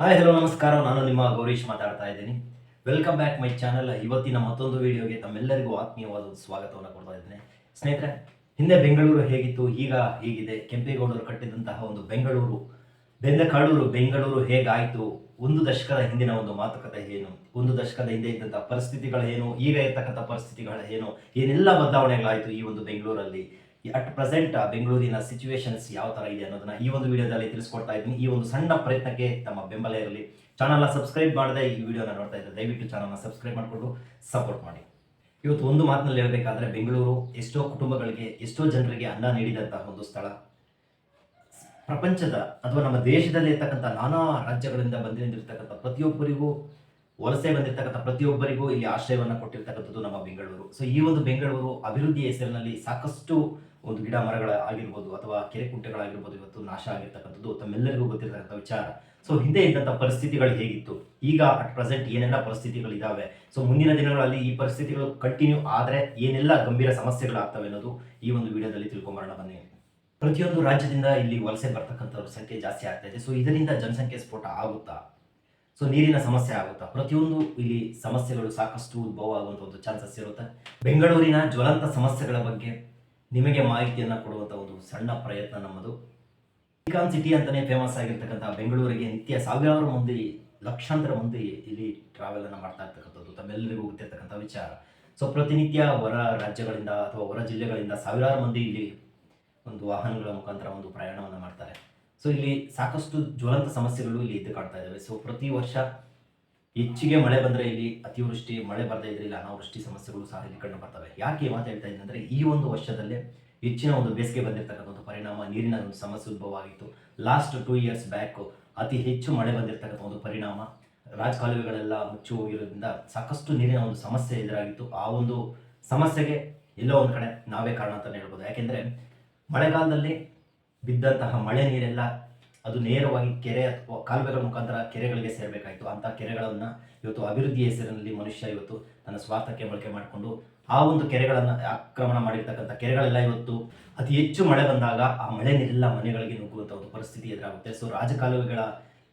Hi hello ನಮಸ್ಕಾರ. ನಾನು ನಿಮ್ಮ ಗೌರೀಶ್ ಮಾತಾಡ್ತಾ ಇದ್ದೀನಿ. ವೆಲ್ಕಮ್ ಬ್ಯಾಕ್ ಮೈ ಚಾನಲ್ ಇವತ್ತಿನ ಮತ್ತೊಂದು ವಿಡಿಯೋಗೆ ತಮ್ಮೆಲ್ಲರಿಗೂ ಆತ್ಮೀಯವಾದ ಸ್ವಾಗತವನ್ನು ಕೊಡ್ತಾ ಇದ್ದೇನೆ. ಸ್ನೇಹಿತರೆ, ಹಿಂದೆ ಬೆಂಗಳೂರು ಹೇಗಿತ್ತು, ಈಗ ಹೀಗಿದೆ. ಕೆಂಪೇಗೌಡರು ಕಟ್ಟಿದಂತಹ ಒಂದು ಬೆಂಗಳೂರು, ಬೆಂದಕಾಳೂರು, ಬೆಂಗಳೂರು ಹೇಗಾಯಿತು, ಒಂದು ದಶಕದ ಹಿಂದಿನ ಒಂದು ಮಾತುಕತೆ ಏನು, ಒಂದು ದಶಕದ ಹಿಂದೆ ಇದ್ದಂತಹ ಪರಿಸ್ಥಿತಿಗಳೇನು ಈಗ ಇರ್ತಕ್ಕಂಥ ಪರಿಸ್ಥಿತಿಗಳೇನು ಏನು, ಏನೆಲ್ಲ ಬದಲಾವಣೆಗಳಾಯಿತು ಈ ಒಂದು ಬೆಂಗಳೂರಲ್ಲಿ? ಅಟ್ ಪ್ರೆಸೆಂಟ್ ಬೆಂಗಳೂರಿನ ಸಿಚುವೇಶನ್ಸ್ ಯಾವ ತರ ಇದೆ ಅನ್ನೋದನ್ನ ಈ ಒಂದು ವಿಡಿಯೋದಲ್ಲಿ ತಿಳಿಸ್ಕೊಡ್ತಾ ಇದ್ದೀನಿ. ಈ ಒಂದು ಸಣ್ಣ ಪ್ರಯತ್ನಕ್ಕೆ ತಮ್ಮ ಬೆಂಬಲ ಇರಲಿ. ಚಾನಲ್ನ ಸಬ್ಸ್ಕ್ರೈಬ್ ಮಾಡದೆ ಈ ವಿಡಿಯೋನ ನೋಡ್ತಾ ಇದ್ದರೆ ದಯವಿಟ್ಟು ಚಾನಲ್ನ ಸಬ್ಸ್ಕ್ರೈಬ್ ಮಾಡಿಕೊಂಡು ಸಪೋರ್ಟ್ ಮಾಡಿ. ಇವತ್ತು ಒಂದು ಮಾತಿನಲ್ಲಿ ಹೇಳಬೇಕಾದ್ರೆ ಬೆಂಗಳೂರು ಎಷ್ಟೋ ಕುಟುಂಬಗಳಿಗೆ, ಎಷ್ಟೋ ಜನರಿಗೆ ಅನ್ನ ನೀಡಿದಂತಹ ಒಂದು ಸ್ಥಳ. ಪ್ರಪಂಚದ ಅಥವಾ ನಮ್ಮ ದೇಶದಲ್ಲಿ ಇರ್ತಕ್ಕಂಥ ನಾನಾ ರಾಜ್ಯಗಳಿಂದ ಬಂದಿರತಕ್ಕಂಥ ಪ್ರತಿಯೊಬ್ಬರಿಗೂ ವಲಸೆ ಬಂದಿರತಕ್ಕಂಥ ಪ್ರತಿಯೊಬ್ಬರಿಗೂ ಇಲ್ಲಿ ಆಶ್ರಯವನ್ನು ಕೊಟ್ಟಿರ್ತಕ್ಕಂಥದ್ದು ನಮ್ಮ ಬೆಂಗಳೂರು. ಸೊ ಈ ಒಂದು ಬೆಂಗಳೂರು ಅಭಿವೃದ್ಧಿ ಹೆಸರಿನಲ್ಲಿ ಸಾಕಷ್ಟು ಒಂದು ಗಿಡ ಮರಗಳ ಆಗಿರ್ಬೋದು ಅಥವಾ ಕೆರೆ ಕುಂಟೆಗಳಾಗಿರ್ಬೋದು, ಇವತ್ತು ನಾಶ ಆಗಿರ್ತಕ್ಕಂಥದ್ದು ತಮ್ಮೆಲ್ಲರಿಗೂ ಗೊತ್ತಿರತಕ್ಕಂಥ ವಿಚಾರ. ಸೊ ಹಿಂದೆ ಇದ್ದಂಥ ಪರಿಸ್ಥಿತಿಗಳು ಹೇಗಿತ್ತು? ಈಗ ಅಟ್ ಪ್ರೆಸೆಂಟ್ ಏನೆಲ್ಲ ಪರಿಸ್ಥಿತಿಗಳಿದ್ದಾವೆ ಸೊ ಮುಂದಿನ ದಿನಗಳಲ್ಲಿ ಈ ಪರಿಸ್ಥಿತಿಗಳು ಕಂಟಿನ್ಯೂ ಆದರೆ ಏನೆಲ್ಲ ಗಂಭೀರ ಸಮಸ್ಯೆಗಳಾಗ್ತವೆ ಅನ್ನೋದು ಈ ಒಂದು ವಿಡಿಯೋದಲ್ಲಿ ತಿಳ್ಕೊಂಬರೋಣ, ಬನ್ನಿ. ಪ್ರತಿಯೊಂದು ರಾಜ್ಯದಿಂದ ಇಲ್ಲಿ ವಲಸೆ ಬರ್ತಕ್ಕಂಥವ್ರ ಸಂಖ್ಯೆ ಜಾಸ್ತಿ ಆಗ್ತಾ ಇದೆ. ಸೊ ಇದರಿಂದ ಜನಸಂಖ್ಯೆ ಸ್ಫೋಟ ಆಗುತ್ತಾ? ಸೊ ನೀರಿನ ಸಮಸ್ಯೆ ಆಗುತ್ತಾ? ಪ್ರತಿಯೊಂದು ಇಲ್ಲಿ ಸಮಸ್ಯೆಗಳು ಸಾಕಷ್ಟು ಉದ್ಭವ ಆಗುವಂಥ ಒಂದು ಚಾನ್ಸಸ್ ಇರುತ್ತೆ. ಬೆಂಗಳೂರಿನ ಜ್ವಲಂತ ಸಮಸ್ಯೆಗಳ ಬಗ್ಗೆ ನಿಮಗೆ ಮಾಹಿತಿಯನ್ನು ಕೊಡುವಂಥ ಒಂದು ಸಣ್ಣ ಪ್ರಯತ್ನ ನಮ್ಮದು. ಸಿಲಿಕಾನ್ ಸಿಟಿ ಅಂತಲೇ ಫೇಮಸ್ ಆಗಿರ್ತಕ್ಕಂಥ ಬೆಂಗಳೂರಿಗೆ ನಿತ್ಯ ಸಾವಿರಾರು ಮಂದಿ, ಲಕ್ಷಾಂತರ ಮಂದಿ ಇಲ್ಲಿ ಟ್ರಾವೆಲ್ ಅನ್ನು ಮಾಡ್ತಾ ಇರ್ತಕ್ಕಂಥದ್ದು. ತಮ್ಮೆಲ್ಲರಿಗೂ ಗೊತ್ತಿರ್ತಕ್ಕಂಥ ವಿಚಾರ. ಸೊ ಪ್ರತಿನಿತ್ಯ ಹೊರ ರಾಜ್ಯಗಳಿಂದ ಅಥವಾ ಹೊರ ಜಿಲ್ಲೆಗಳಿಂದ ಸಾವಿರಾರು ಮಂದಿ ಇಲ್ಲಿ ಒಂದು ವಾಹನಗಳ ಮುಖಾಂತರ ಒಂದು ಪ್ರಯಾಣವನ್ನು ಮಾಡ್ತಾರೆ. ಸೊ ಇಲ್ಲಿ ಸಾಕಷ್ಟು ಜ್ವಲಂತ ಸಮಸ್ಯೆಗಳು ಇಲ್ಲಿ ಎದ್ದು ಕಾಣ್ತಾ ಇದ್ದಾವೆ ಸೊ ಪ್ರತಿ ವರ್ಷ ಹೆಚ್ಚಿಗೆ ಮಳೆ ಬಂದರೆ ಇಲ್ಲಿ ಅತಿವೃಷ್ಟಿ, ಮಳೆ ಬರದೇ ಇದ್ರೆ ಇಲ್ಲಿ ಅನಾವೃಷ್ಟಿ ಸಮಸ್ಯೆಗಳು ಸಹ ಇಲ್ಲಿ ಕಂಡು ಬರ್ತವೆ. ಯಾಕೆ ಮಾತು ಹೇಳ್ತಾ ಇದ್ದೀನಿ ಅಂದರೆ, ಈ ಒಂದು ವರ್ಷದಲ್ಲೇ ಹೆಚ್ಚಿನ ಒಂದು ಬೇಸಿಗೆ ಬಂದಿರತಕ್ಕಂಥ ಒಂದು ಪರಿಣಾಮ, ನೀರಿನ ಒಂದು ಸಮಸ್ಯೆ ಉದ್ಭವ ಆಗಿತ್ತು. ಲಾಸ್ಟ್ ಟೂ ಇಯರ್ಸ್ ಬ್ಯಾಕ್ ಅತಿ ಹೆಚ್ಚು ಮಳೆ ಬಂದಿರತಕ್ಕಂಥ ಒಂದು ಪರಿಣಾಮ, ರಾಜಕಾಲುವೆಗಳೆಲ್ಲ ಮುಚ್ಚಿ ಹೋಗಿರೋದ್ರಿಂದ ಸಾಕಷ್ಟು ನೀರಿನ ಒಂದು ಸಮಸ್ಯೆ ಎದುರಾಗಿತ್ತು. ಆ ಒಂದು ಸಮಸ್ಯೆಗೆ ಎಲ್ಲೋ ಒಂದು ಕಡೆ ನಾವೇ ಕಾರಣ ಅಂತಲೇ ಹೇಳ್ಬೋದು. ಯಾಕೆಂದರೆ, ಮಳೆಗಾಲದಲ್ಲಿ ಬಿದ್ದಂತಹ ಮಳೆ ನೀರೆಲ್ಲ ಅದು ನೇರವಾಗಿ ಕೆರೆ ಅಥವಾ ಕಾಲುವೆಗಳ ಮುಖಾಂತರ ಕೆರೆಗಳಿಗೆ ಸೇರಬೇಕಾಯಿತು. ಅಂತ ಕೆರೆಗಳನ್ನು ಇವತ್ತು ಅಭಿವೃದ್ಧಿ ಹೆಸರಿನಲ್ಲಿ ಮನುಷ್ಯ ಇವತ್ತು ತನ್ನ ಸ್ವಾರ್ಥಕ್ಕೆ ಬಳಕೆ ಮಾಡಿಕೊಂಡು ಆ ಒಂದು ಕೆರೆಗಳನ್ನು ಆಕ್ರಮಣ ಮಾಡಿರ್ತಕ್ಕಂಥ ಕೆರೆಗಳೆಲ್ಲ ಇವತ್ತು ಅತಿ ಹೆಚ್ಚು ಮಳೆ ಬಂದಾಗ ಆ ಮಳೆ ನೀರೆಲ್ಲ ಮನೆಗಳಿಗೆ ನುಗ್ಗುವಂಥ ಒಂದು ಪರಿಸ್ಥಿತಿ ಎದುರಾಗುತ್ತೆ. ಸೊ ರಾಜಕಾಲುವೆಗಳ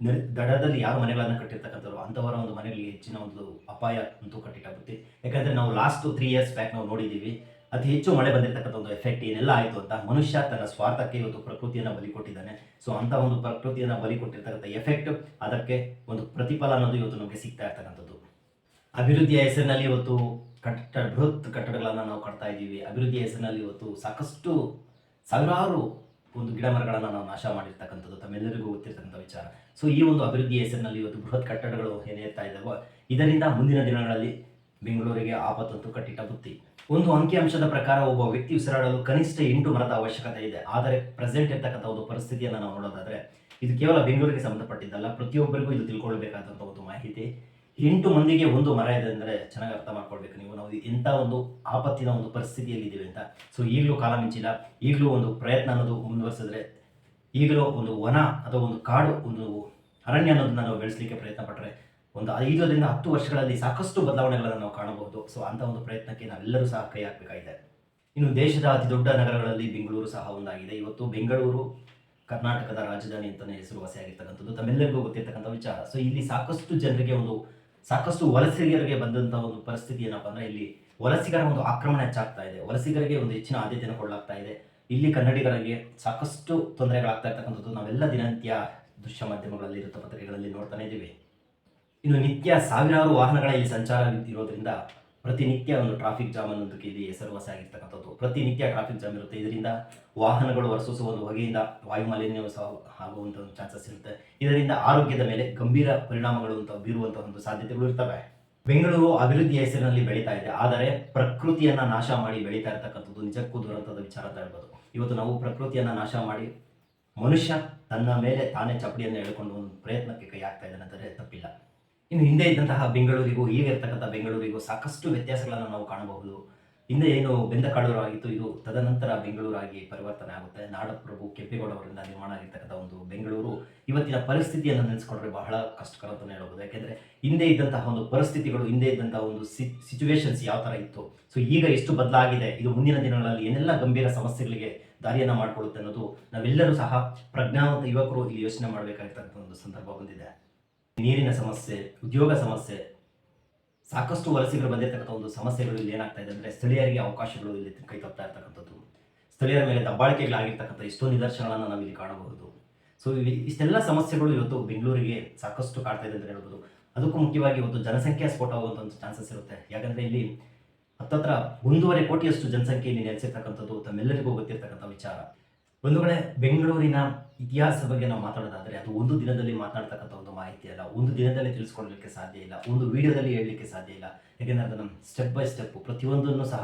ನಿರ್ ದಡದಲ್ಲಿ ಯಾರು ಮನೆಗಳನ್ನು ಕಟ್ಟಿರ್ತಕ್ಕಂಥವ್ರು ಅಂಥವರ ಒಂದು ಮನೆಗಳಿಗೆ ಹೆಚ್ಚಿನ ಒಂದು ಅಪಾಯ ಅಂತೂ ಕಟ್ಟಿಟ್ಟಾಗುತ್ತೆ. ಯಾಕಂದರೆ ನಾವು ಲಾಸ್ಟ್ ತ್ರೀ ಇಯರ್ಸ್ ಬ್ಯಾಕ್ ನಾವು ನೋಡಿದ್ದೀವಿ ಅತಿ ಹೆಚ್ಚು ಮಳೆ ಬಂದಿರತಕ್ಕಂಥ ಒಂದು ಎಫೆಕ್ಟ್ ಏನೆಲ್ಲ ಆಯಿತು ಅಂತ ಮನುಷ್ಯ ತನ್ನ ಸ್ವಾರ್ಥಕ್ಕೆ ಇವತ್ತು ಪ್ರಕೃತಿಯನ್ನು ಬಲಿ ಕೊಟ್ಟಿದ್ದಾನೆ. ಸೊ ಅಂತ ಒಂದು ಪ್ರಕೃತಿಯನ್ನು ಬಲಿ ಕೊಟ್ಟಿರ್ತಕ್ಕಂಥ ಎಫೆಕ್ಟ್ ಅದಕ್ಕೆ ಒಂದು ಪ್ರತಿಫಲ ಅನ್ನೋದು ಇವತ್ತು ನಮಗೆ ಸಿಗ್ತಾ ಇರ್ತಕ್ಕಂಥದ್ದು. ಅಭಿವೃದ್ಧಿಯ ಹೆಸರಿನಲ್ಲಿ ಇವತ್ತು ಕಟ್ಟಡ, ಬೃಹತ್ ಕಟ್ಟಡಗಳನ್ನು ನಾವು ಕಟ್ತಾ ಇದ್ದೀವಿ. ಅಭಿವೃದ್ಧಿಯ ಹೆಸರಿನಲ್ಲಿ ಇವತ್ತು ಸಾಕಷ್ಟು ಸಾವಿರಾರು ಒಂದು ಗಿಡ ಮರಗಳನ್ನು ನಾವು ನಾಶ ಮಾಡಿರ್ತಕ್ಕಂಥದ್ದು. ತಮ್ಮೆಲ್ಲರಿಗೂ ಗೊತ್ತಿರ್ತಕ್ಕಂಥ ವಿಚಾರ. ಸೊ ಈ ಒಂದು ಅಭಿವೃದ್ಧಿಯ ಹೆಸರಿನಲ್ಲಿ ಇವತ್ತು ಬೃಹತ್ ಕಟ್ಟಡಗಳು ಏನೇರ್ತಾ ಇದ್ದಾವೋ, ಇದರಿಂದ ಮುಂದಿನ ದಿನಗಳಲ್ಲಿ ಬೆಂಗಳೂರಿಗೆ ಆಪತ್ತಂತೂ ಕಟ್ಟಿಟ್ಟ ಬುತ್ತಿ. ಒಂದು ಅಂಕಿಅಂಶದ ಪ್ರಕಾರ ಒಬ್ಬ ವ್ಯಕ್ತಿ ಉಸಿರಾಡಲು ಕನಿಷ್ಠ ಎಂಟು ಮರದ ಅವಶ್ಯಕತೆ ಇದೆ. ಆದರೆ ಪ್ರೆಸೆಂಟ್ ಇರ್ತಕ್ಕಂಥ ಒಂದು ಪರಿಸ್ಥಿತಿಯನ್ನು ನಾವು ನೋಡೋದಾದ್ರೆ, ಇದು ಕೇವಲ ಬೆಂಗಳೂರಿಗೆ ಸಂಬಂಧಪಟ್ಟಿದ್ದಲ್ಲ, ಪ್ರತಿಯೊಬ್ಬರಿಗೂ ಇದು ತಿಳ್ಕೊಳ್ಬೇಕಾದಂಥ ಒಂದು ಮಾಹಿತಿ. ಎಂಟು ಮಂದಿಗೆ ಒಂದು ಮರ ಇದೆ ಅಂದರೆ ಚೆನ್ನಾಗಿ ಅರ್ಥ ಮಾಡ್ಕೊಳ್ಬೇಕು ನೀವು. ನಾವು ಎಂಥ ಒಂದು ಆಪತ್ತಿನ ಒಂದು ಪರಿಸ್ಥಿತಿಯಲ್ಲಿ ಇದ್ದೀವಿ ಅಂತ. ಸೊ ಈಗಲೂ ಕಾಲ ಮಿಂಚಿಲ್ಲ. ಈಗಲೂ ಒಂದು ಪ್ರಯತ್ನ ಅನ್ನೋದು ಮುಂದುವರಿಸಿದ್ರೆ, ಈಗಲೂ ಒಂದು ವನ ಅಥವಾ ಒಂದು ಕಾಡು, ಒಂದು ಅರಣ್ಯ ಅನ್ನೋದನ್ನ ನಾವು ಬೆಳೆಸಲಿಕ್ಕೆ ಪ್ರಯತ್ನ ಪಟ್ಟರೆ ಒಂದು ಐದರಿಂದ ಹತ್ತು ವರ್ಷಗಳಲ್ಲಿ ಸಾಕಷ್ಟು ಬದಲಾವಣೆಗಳನ್ನು ನಾವು ಕಾಣಬಹುದು. ಸೊ ಅಂಥ ಒಂದು ಪ್ರಯತ್ನಕ್ಕೆ ನಾವೆಲ್ಲರೂ ಸಹ ಕೈ ಹಾಕಬೇಕಾಗಿದೆ. ಇನ್ನು ದೇಶದ ಅತಿ ದೊಡ್ಡ ನಗರಗಳಲ್ಲಿ ಬೆಂಗಳೂರು ಸಹ ಒಂದಾಗಿದೆ. ಇವತ್ತು ಬೆಂಗಳೂರು ಕರ್ನಾಟಕದ ರಾಜಧಾನಿ ಅಂತಲೇ ಹೆಸರುವಾಸಿಯಾಗಿರ್ತಕ್ಕಂಥದ್ದು ತಮ್ಮೆಲ್ಲರಿಗೂ ಗೊತ್ತಿರ್ತಕ್ಕಂಥ ವಿಚಾರ. ಸೊ ಇಲ್ಲಿ ಸಾಕಷ್ಟು ಜನರಿಗೆ ಒಂದು, ಸಾಕಷ್ಟು ವಲಸಿಗರಿಗೆ ಬಂದಂಥ ಒಂದು ಪರಿಸ್ಥಿತಿ ಏನಪ್ಪ ಅಂದರೆ ಇಲ್ಲಿ ವಲಸಿಗರ ಒಂದು ಆಕ್ರಮಣ ಹೆಚ್ಚಾಗ್ತಾ ಇದೆ. ವಲಸಿಗರಿಗೆ ಒಂದು ಹೆಚ್ಚಿನ ಆದ್ಯತೆಯನ್ನು ಕೊಡಲಾಗ್ತಾ ಇದೆ. ಇಲ್ಲಿ ಕನ್ನಡಿಗರಿಗೆ ಸಾಕಷ್ಟು ತೊಂದರೆಗಳಾಗ್ತಾ ಇರ್ತಕ್ಕಂಥದ್ದು. ನಾವೆಲ್ಲ ದಿನನಿತ್ಯ ದೃಶ್ಯ ಮಾಧ್ಯಮಗಳಲ್ಲಿ, ವೃತ್ತಪತ್ರಿಕೆಗಳಲ್ಲಿ ನೋಡ್ತಾನೆ ಇದ್ದೀವಿ. ಇನ್ನು ನಿತ್ಯ ಸಾವಿರಾರು ವಾಹನಗಳ ಇಲ್ಲಿ ಸಂಚಾರ ಇರೋದ್ರಿಂದ ಪ್ರತಿನಿತ್ಯ ಒಂದು ಟ್ರಾಫಿಕ್ ಜಾಮ್ ಅನ್ನೋದಕ್ಕೆ ಇಲ್ಲಿ ಹೆಸರುವಾಸಿಯಾಗಿರ್ತಕ್ಕಂಥದ್ದು ಪ್ರತಿನಿತ್ಯ ಟ್ರಾಫಿಕ್ ಜಾಮ್ ಇರುತ್ತೆ. ಇದರಿಂದ ವಾಹನಗಳು ಹೊರಸೂಸುವ ಒಂದು ಹೊಗೆಯಿಂದ ವಾಯುಮಾಲಿನ್ಯವು ಸಹ ಆಗುವಂಥ ಒಂದು ಚಾನ್ಸಸ್ ಇರುತ್ತೆ. ಇದರಿಂದ ಆರೋಗ್ಯದ ಮೇಲೆ ಗಂಭೀರ ಪರಿಣಾಮಗಳು ಅಂತ ಬೀರುವಂತಹ ಒಂದು ಸಾಧ್ಯತೆಗಳು ಇರ್ತವೆ. ಬೆಂಗಳೂರು ಅಭಿವೃದ್ಧಿಯ ಹೆಸರಿನಲ್ಲಿ ಬೆಳೀತಾ ಇದೆ. ಆದರೆ ಪ್ರಕೃತಿಯನ್ನ ನಾಶ ಮಾಡಿ ಬೆಳೀತಾ ಇರತಕ್ಕಂಥದ್ದು ನಿಜಕ್ಕೂ ದುರಂತದ ವಿಚಾರ ಅಂತ ಹೇಳ್ಬೋದು. ಇವತ್ತು ನಾವು ಪ್ರಕೃತಿಯನ್ನ ನಾಶ ಮಾಡಿ ಮನುಷ್ಯ ತನ್ನ ಮೇಲೆ ತಾನೇ ಚಪ್ಪಡಿಯನ್ನು ಎಳ್ಕೊಂಡು ಒಂದು ಪ್ರಯತ್ನಕ್ಕೆ ಕೈ ಹಾಕ್ತಾ ಇದ್ದಾನೆ ಅಂದರೆ ತಪ್ಪಿಲ್ಲ. ಇನ್ನು ಹಿಂದೆ ಇದ್ದಂತಹ ಬೆಂಗಳೂರಿಗೂ ಈಗ ಇರ್ತಕ್ಕಂಥ ಬೆಂಗಳೂರಿಗೂ ಸಾಕಷ್ಟು ವ್ಯತ್ಯಾಸಗಳನ್ನು ನಾವು ಕಾಣಬಹುದು. ಹಿಂದೆ ಏನು ಬೆಂದಕಾಡೂರು ಆಗಿತ್ತು, ಇದು ತದನಂತರ ಬೆಂಗಳೂರಾಗಿ ಪರಿವರ್ತನೆ ಆಗುತ್ತೆ. ನಾಡಪ್ರಭು ಕೆಂಪೇಗೌಡ ಅವರಿಂದ ನಿರ್ಮಾಣ ಆಗಿರ್ತಕ್ಕಂಥ ಒಂದು ಬೆಂಗಳೂರು. ಇವತ್ತಿನ ಪರಿಸ್ಥಿತಿಯನ್ನು ನೆನೆಸ್ಕೊಂಡ್ರೆ ಬಹಳ ಕಷ್ಟಕರ ಅಂತಲೇ ಹೇಳ್ಬೋದು. ಯಾಕೆಂದರೆ ಹಿಂದೆ ಇದ್ದಂತಹ ಒಂದು ಪರಿಸ್ಥಿತಿಗಳು, ಹಿಂದೆ ಇದ್ದಂತಹ ಒಂದು ಸಿಚುವೇಶನ್ಸ್ ಯಾವ ಥರ ಇತ್ತು? ಸೊ ಈಗ ಎಷ್ಟು ಬದಲಾಗಿದೆ? ಇದು ಮುಂದಿನ ದಿನಗಳಲ್ಲಿ ಏನೆಲ್ಲ ಗಂಭೀರ ಸಮಸ್ಯೆಗಳಿಗೆ ದಾರಿಯನ್ನು ಮಾಡಿಕೊಳ್ಳುತ್ತೆ ಅನ್ನೋದು ನಾವೆಲ್ಲರೂ ಸಹ ಪ್ರಜ್ಞಾವಂತ ಯುವಕರು ಇಲ್ಲಿ ಯೋಚನೆ ಮಾಡಬೇಕಾಗಿರ್ತಕ್ಕಂಥ ಒಂದು ಸಂದರ್ಭ ಬಂದಿದೆ. ನೀರಿನ ಸಮಸ್ಯೆ, ಉದ್ಯೋಗ ಸಮಸ್ಯೆ, ಸಾಕಷ್ಟು ವಲಸಿಗರು ಬಂದಿರತಕ್ಕಂಥ ಒಂದು ಸಮಸ್ಯೆಗಳು ಇಲ್ಲಿ ಏನಾಗ್ತಾ ಇದೆ ಅಂದರೆ ಸ್ಥಳೀಯರಿಗೆ ಅವಕಾಶಗಳು ಇಲ್ಲಿ ಕೈ ತಪ್ತಾ ಇರ್ತಕ್ಕಂಥದ್ದು. ಸ್ಥಳೀಯರ ಮೇಲೆ ದಬ್ಬಾಳಿಕೆಗಳಾಗಿರ್ತಕ್ಕಂಥ ಎಷ್ಟೋ ನಿದರ್ಶನಗಳನ್ನು ನಾವು ಇಲ್ಲಿ ಕಾಣಬಹುದು. ಸೊ ಇಷ್ಟೆಲ್ಲ ಸಮಸ್ಯೆಗಳು ಇವತ್ತು ಬೆಂಗಳೂರಿಗೆ ಸಾಕಷ್ಟು ಕಾಡ್ತಾ ಇದೆ ಅಂತ ಹೇಳ್ಬೋದು. ಅದಕ್ಕೂ ಮುಖ್ಯವಾಗಿ ಇವತ್ತು ಜನಸಂಖ್ಯಾ ಸ್ಫೋಟ ಆಗುವಂಥ ಒಂದು ಚಾನ್ಸಸ್ ಇರುತ್ತೆ. ಯಾಕಂದರೆ ಇಲ್ಲಿ ಹತ್ತತ್ರ ಒಂದೂವರೆ ಕೋಟಿಯಷ್ಟು ಜನಸಂಖ್ಯೆ ಇಲ್ಲಿ ನೆಲೆಸಿರ್ತಕ್ಕಂಥದ್ದು ತಮ್ಮೆಲ್ಲರಿಗೂ ಗೊತ್ತಿರ್ತಕ್ಕಂಥ ವಿಚಾರ. ಒಂದು ಕಡೆ ಬೆಂಗಳೂರಿನ ಇತಿಹಾಸದ ಬಗ್ಗೆ ನಾವು ಮಾತಾಡೋದಾದರೆ ಅದು ಒಂದು ದಿನದಲ್ಲಿ ಮಾತನಾಡ್ತಕ್ಕಂಥ ಒಂದು ಮಾಹಿತಿ ಅಲ್ಲ, ಒಂದು ದಿನದಲ್ಲಿ ತಿಳಿಸ್ಕೊಡ್ಲಿಕ್ಕೆ ಸಾಧ್ಯ ಇಲ್ಲ, ಒಂದು ವಿಡಿಯೋದಲ್ಲಿ ಹೇಳಲಿಕ್ಕೆ ಸಾಧ್ಯ ಇಲ್ಲ. ಯಾಕೆಂದರೆ ಅದನ್ನು ಸ್ಟೆಪ್ ಬೈ ಸ್ಟೆಪ್ ಪ್ರತಿಯೊಂದನ್ನು ಸಹ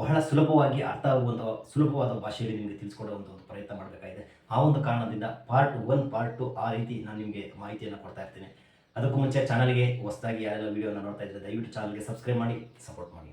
ಬಹಳ ಸುಲಭವಾಗಿ ಅರ್ಥ ಆಗುವಂಥ ಸುಲಭವಾದ ಭಾಷೆಯಲ್ಲಿ ನಿಮಗೆ ತಿಳಿಸ್ಕೊಡುವಂಥ ಒಂದು ಪ್ರಯತ್ನ ಮಾಡಬೇಕಾಗಿದೆ. ಆ ಒಂದು ಕಾರಣದಿಂದ ಪಾರ್ಟ್ ಒನ್ ಪಾರ್ಟ್ ಟು ಆ ರೀತಿ ನಾನು ನಿಮಗೆ ಮಾಹಿತಿಯನ್ನು ಕೊಡ್ತಾ ಇರ್ತೀನಿ. ಅದಕ್ಕೂ ಮುಂಚೆ ಚಾನಲ್ಗೆ ಹೊಸದಾಗಿ ಯಾರೆಲ್ಲ ವಿಡಿಯೋನ ನೋಡ್ತಾ ಇದ್ದರೆ ದಯವಿಟ್ಟು ಚಾನಲ್ಗೆ ಸಬ್ಸ್ಕ್ರೈಬ್ ಮಾಡಿ ಸಪೋರ್ಟ್ ಮಾಡಿ.